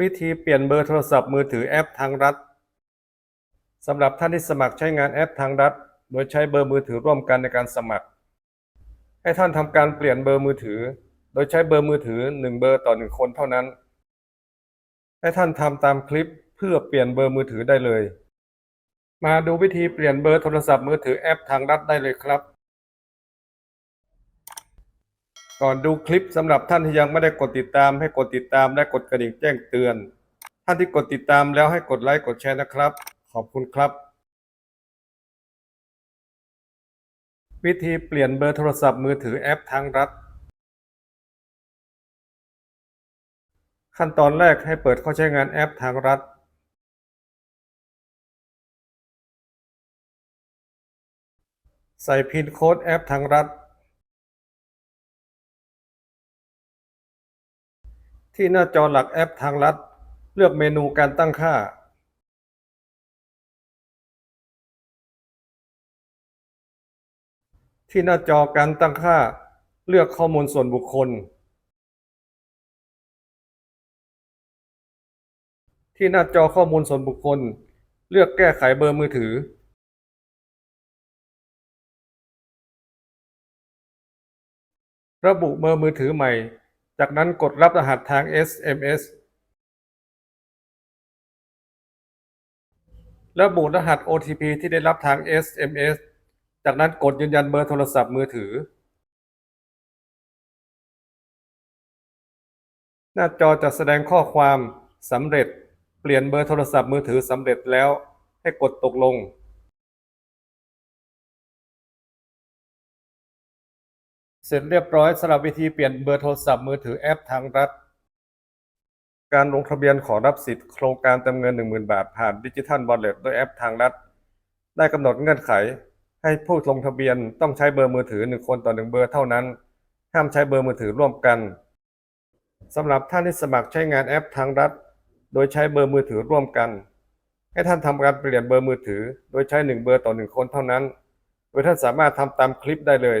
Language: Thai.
วิธีเปลี่ยนเบอร์โทรศัพท์มือถือแอปทางรัฐสำหรับท่านที่สมัครใช้งานแอปทางรัฐ โดยใช้เบอร์มือถือร่วมกันในการสมัคร ให้ท่านทำการเปลี่ยนเบอร์มือถือ โดยใช้เบอร์มือถือหนึ่งเบอร์ต่อหนึ่งคนเท่านั้น ให้ท่านทำตามคลิปเพื่อเปลี่ยนเบอร์มือถือได้เลย มาดูวิธีเปลี่ยนเบอร์โทรศัพท์มือถือแอปทางรัฐได้เลยครับ ก่อนดูคลิปสำหรับท่านที่ยังไม่ได้กดติดตามให้กดติดตามและกดกระดิ่งแจ้งเตือน ท่านที่กดติดตามแล้วให้กดไลค์กดแชร์นะครับ ขอบคุณครับ วิธีเปลี่ยนเบอร์โทรศัพท์มือถือแอปทางรัฐ ขั้นตอนแรกให้เปิดเข้าใช้งานแอปทางรัฐ ใส่พินโค้ดแอปทางรัฐ ที่หน้าจอหลักแอปทางรัฐเลือกเมนูการตั้งค่าที่หน้าจอการตั้งค่า เลือกข้อมูลส่วนบุคคล ที่หน้าจอข้อมูลส่วนบุคคล เลือกแก้ไขเบอร์มือถือ ระบุเบอร์มือถือใหม่ จากนั้นกดรับรหัสทาง SMS ระบุรหัส OTP ที่ได้รับทาง SMS จากนั้นกดยืนยันเบอร์โทรศัพท์มือถือ หน้าจอจะแสดงข้อความสำเร็จ เปลี่ยนเบอร์โทรศัพท์มือถือสำเร็จแล้วให้กดตกลง เสร็จเรียบร้อยสำหรับวิธีเปลี่ยนเบอร์โทรศัพท์มือถือแอปทางรัฐ การลงทะเบียนขอรับสิทธิ์โครงการเติมเงิน 10,000 บาทผ่านดิจิทัลวอลเล็ตด้วยแอปทางรัฐ ได้กำหนดเงื่อนไข ให้ผู้ลงทะเบียนต้องใช้เบอร์มือถือ 1 คนต่อ 1 เบอร์เท่านั้น ห้ามใช้เบอร์มือถือร่วมกันสำหรับท่านที่สมัครใช้งานแอปทางรัฐ โดยใช้เบอร์มือถือร่วมกัน ให้ท่านทำการเปลี่ยนเบอร์มือถือ โดยใช้ 1 เบอร์ต่อ 1 คนเท่านั้น โดยท่านสามารถทำตามคลิปได้เลย